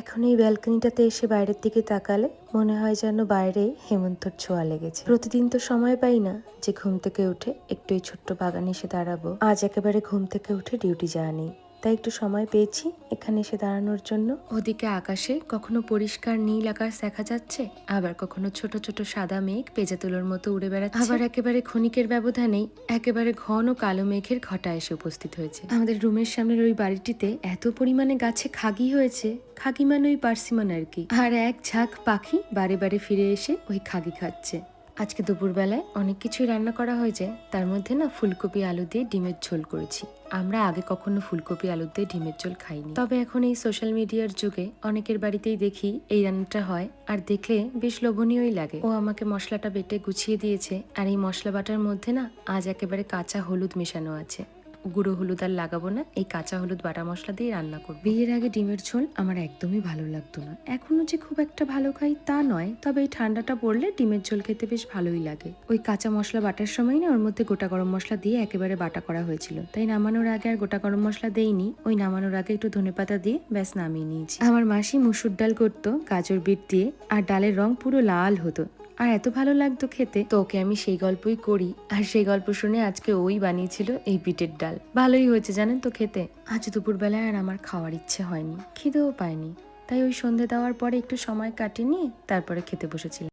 এখন এই ব্যালকনিটাতে এসে বাইরের দিকে তাকালে মনে হয় যেন বাইরে হেমন্তর ছোঁয়া লেগেছে। প্রতিদিন তো সময় পাই না যে ঘুম থেকে উঠে একটু এই ছোট্ট বাগানে এসে দাঁড়াবো। আজ একেবারে ঘুম থেকে উঠে ডিউটি যাওয়া নেই। তাই একটু সময় পেয়েছি এখানে এসে দাঁড়ানোর জন্য। ওদিকে আকাশে কখনো পরিষ্কার নীল আকাশ দেখা যাচ্ছে আবার কখনো ছোট ছোট সাদা মেঘ পেজা তুলোর মতো উড়ে বেড়াচ্ছে। আবার একেবারে ক্ষণিকের ব্যবধানেই একেবারে ঘন কালো মেঘের ঘটা এসে উপস্থিত হয়েছে। আমাদের রুমের সামনের ওই বাড়িটিতে এত পরিমাণে গাছে খাগি হয়েছে খাগি মানে ওই পার্সিমান আর কি। আর এক ঝাঁক পাখি বারে বারে ফিরে এসে ওই খাগি খাচ্ছে। আজকে দুপুরবেলায় অনেক কিছুই রান্না করা হয়েছে তার মধ্যে না ফুলকপি, আলু দিয়ে ডিমের ঝোল করেছি। আমরা আগে কখনো ফুলকপি, আলু দিয়ে ডিমের ঝোল খাইনি। তবে এখন এই সোশ্যাল মিডিয়ার যুগে অনেকের বাড়িতেই দেখি এই রান্নাটা হয়, আর দেখলে বেশ লোভনীয়ই লাগে। ও আমাকে মশলাটা বেটে গুছিয়ে দিয়েছে, আর এই মশলা বাটার মধ্যে না আজ একেবারে কাঁচা হলুদ মেশানো আছে। গুঁড়ো হলুদ আর লাগাবো না, এই কাঁচা হলুদ বাটা মশলা দিয়ে রান্না করব। বিয়ের আগে ডিমের ঝোল আমার একদমই ভালো লাগতো না। এখনও যে খুব একটা ভালো খাই তা নয়, তবে এই ঠান্ডাটা পড়লে ডিমের ঝোল খেতে বেশ ভালোই লাগে। ওই কাঁচা মশলা বাটার সময় না, ওর মধ্যে গোটা গরম মশলা দিয়ে একেবারে বাটা করা হয়েছিল। তাই নামানোর আগে আর গোটা গরম মশলা দেইনি, ওই নামানোর আগে একটু ধনেপাতা দিয়ে ব্যাস নামিয়ে নিয়েছি। আমার মাসি মুসুর ডাল করতো, গাজর বিট দিয়ে, আর ডালের রং পুরো লাল হতো। আর এত ভালো লাগতো খেতে। তো ওকে আমি সেই গল্পই করি। আর সেই গল্প শুনে আজকে ওই বানিয়েছিল এই বিটের ডাল। ভালোই হয়েছে জানেন তো খেতে। আজ দুপুরবেলায় আর আমার খাওয়ার ইচ্ছে হয়নি। খিদেও পায়নি। তাই ওই সন্ধে দেওয়ার পরে একটু সময় কাটিয়ে নিয়ে তারপরে খেতে বসেছিলাম।